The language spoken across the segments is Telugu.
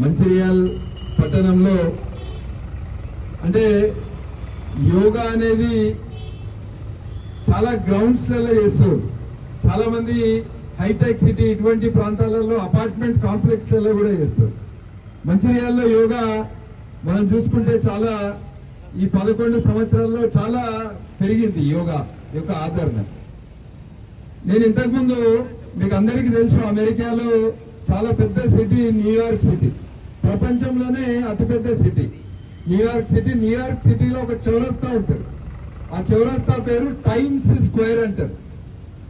మంచిర్యాల్ పట్టణంలో అంటే యోగా అనేది చాలా గ్రౌండ్స్లలో చేస్తారు చాలా మంది హైటెక్ సిటీ ఇటువంటి ప్రాంతాలలో అపార్ట్మెంట్ కాంప్లెక్స్లలో కూడా చేస్తారు మంచిర్యాలలో యోగా మనం చూసుకుంటే చాలా ఈ పదకొండు సంవత్సరాల్లో చాలా పెరిగింది యోగా యొక్క ఆదరణ. నేను ఇంతకుముందు మీకు అందరికీ తెలుసు అమెరికాలో చాలా పెద్ద సిటీ న్యూయార్క్ సిటీ. ప్రపంచంలోనే అతిపెద్ద సిటీ. న్యూయార్క్ సిటీ న్యూయార్క్ సిటీలో ఒక చౌరస్తా ఉంటుంది. ఆ చౌరస్తా పేరు టైమ్స్ స్క్వేర్ అంటారు.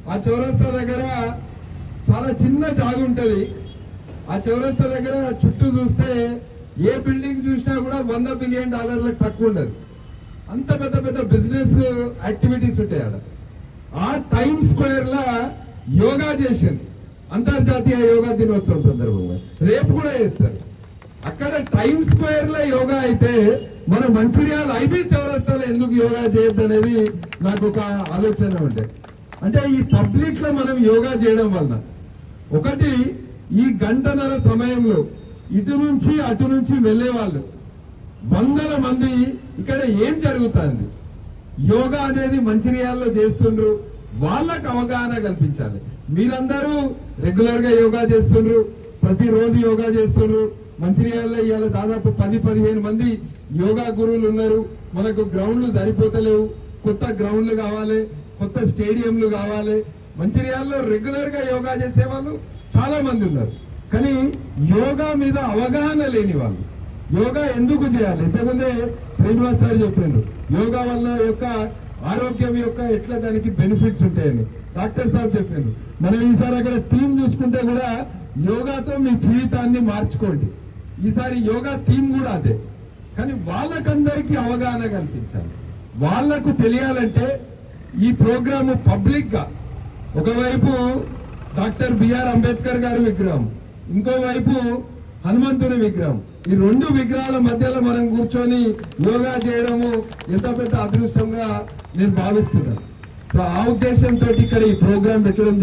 ఆ చౌరస్తా దగ్గర చాలా చిన్న జాగు ఉంటుంది. ఆ చౌరస్తా దగ్గర చుట్టూ చూస్తే ఏ బిల్డింగ్ చూసినా కూడా వంద బిలియన్ డాలర్లకు తక్కువ ఉండదు. అంత పెద్ద పెద్ద బిజినెస్ యాక్టివిటీస్ ఉంటాయి ఆడ. ఆ టైమ్ స్క్వేర్ లా యోగా చేసింది. అంతర్జాతీయ యోగా దినోత్సవం సందర్భంగా. రేపు కూడా చేస్తారు. అక్కడ టైమ్ స్క్వేర్లో యోగా అయితే మన మంచిర్యాల ఐబీ చౌరస్తాలో ఎందుకు యోగా చేయొద్దనేది నాకు ఒక ఆలోచన ఉండే. అంటే ఈ పబ్లిక్లో మనం యోగా చేయడం వలన ఒకటి ఈ గంటన్నర సమయంలో ఇటు నుంచి అటు నుంచి వెళ్ళే వాళ్ళు వందల మంది ఇక్కడ ఏం జరుగుతుంది? యోగా అనేది మంచిర్యాలలో చేస్తుండ్రు. వాళ్ళకు అవగాహన కల్పించాలి. మీరందరూ రెగ్యులర్గా యోగా చేస్తుండ్రు ప్రతిరోజు యోగా చేస్తుండ్రు. మంచిర్యాలలో ఇవాళ దాదాపు పది పదిహేను మంది యోగా గురువులు ఉన్నారు. మనకు గ్రౌండ్లు సరిపోతలేవు. కొత్త గ్రౌండ్లు కావాలి కొత్త స్టేడియంలు కావాలి. మంచిర్యాలలో రెగ్యులర్గా యోగా చేసే వాళ్ళు చాలా మంది ఉన్నారు. కానీ యోగా మీద అవగాహన లేని వాళ్ళు. యోగా ఎందుకు చేయాలి? ఇంతకుముందే శ్రీనివాస్ సార్ చెప్పిండ్రు యోగా వల్ల యొక్క ఆరోగ్యం యొక్క ఎట్లా దానికి బెనిఫిట్స్ ఉంటాయని. డాక్టర్ సార్ చెప్పాను మనం ఈసారి అక్కడ థీమ్ చూసుకుంటే కూడా యోగాతో మీ జీవితాన్ని మార్చుకోండి. ఈసారి యోగా థీమ్ కూడా అదే. కానీ వాళ్ళకందరికీ అవగాహన కల్పించాలి. వాళ్ళకు తెలియాలంటే ఈ ప్రోగ్రామ్ పబ్లిక్గా ఒకవైపు డాక్టర్ బిఆర్ అంబేద్కర్ గారి విగ్రహం ఇంకోవైపు హనుమంతుని విగ్రహం. ఈ రెండు విగ్రహాల మధ్యలో మనం కూర్చొని యోగా చేయడము ఎంత పెద్ద అదృష్టంగా నేను భావిస్తున్నాను. సో ఆ ఉద్దేశంతో ఇక్కడ ఈ ప్రోగ్రాం పెట్టడం